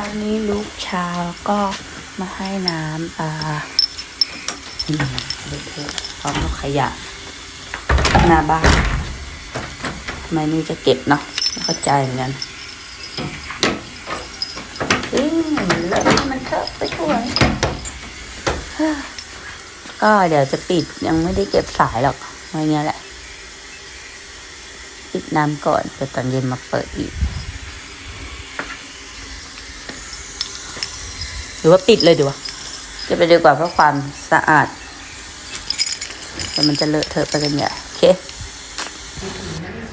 ช้านี้ลูกเช้าก็มาให้น้ำปลาเด็กๆพร้อมขยะหน้าบ้านทำไมนี่จะเก็บเนาะไม่เข้าใจเหมือนกันอืมเลอะมันเถอะไปทั่วยก็เดี๋ยวจะปิดยังไม่ได้เก็บสายหรอกไว้เงี้ยแหละ ปิดน้ำก่อนเดี๋ยวตอนเย็นมาเปิดอีก รือว่าปิดเลยดีวะจะไปดีกว่าเพราะความสะอาดแต่มันจะเลอะเทอะไปกันใหญ่โอเค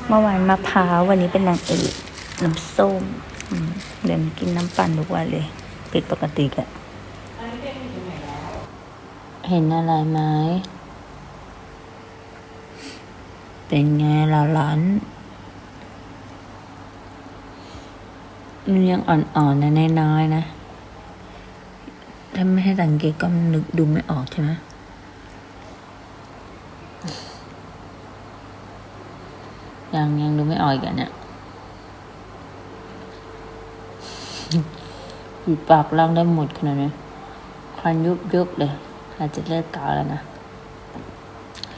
เมื่อวานมะพร้าววันนี้เป็นนางเอกน้ำส้มอืมเดี๋ยวกินน้ำปั่นทุกวันเลยผิดปกติแกะเห็นอะไรไหมเป็นไงล่ะหลานมันยังอ่อนๆนะน้อยๆนะ ถ้าไม่ให้สังเกตก็นึกดูไม่ออกใช่ไหมยังยังดูไม่ออกอีกันเนี่ยอยู่ปากล่างได้หมดขนาดนี้ควันยุบยุบเลยอาจจะเลิกกาวแล้วนะ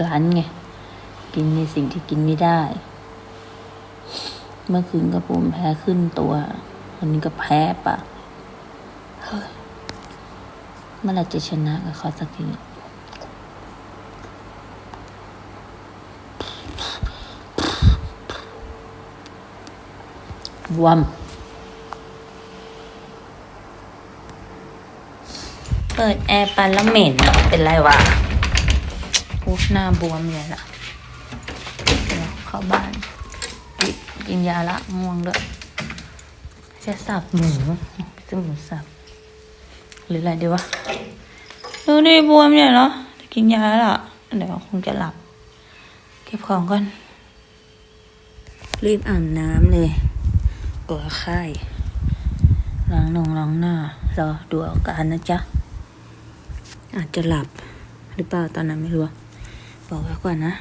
ร้านไง กินในสิ่งที่กินไม่ได้ เมื่อคืนก็ปุ่มแพ้ขึ้นตัว วันนี้ก็แพ้ปาก เมื่อไหรจะชนะกับเขาสักทีบวมเปิดแอร์ปันแล้วเหม็นอะเป็นไรวะอูหน้าบวมเลยล่ะเดี๋ยวเข้าบ้านกินยาละง่วงด้วยจะสับหมูซื้อหมูสับ หรืออะไรดีวะดูดิบวมเนี่ยเหรอจะกินยาแล้วล่ะเดี๋ยวคงจะหลับ เก็บของก่อน รีบอาบน้ำเลยกลัวไข้ล้างนงล้างหน้ารอดูอาการนะจ๊ะ อาจจะหลับหรือเปล่าตอนนั้นไม่รู้บอกไว้ก่อนนะ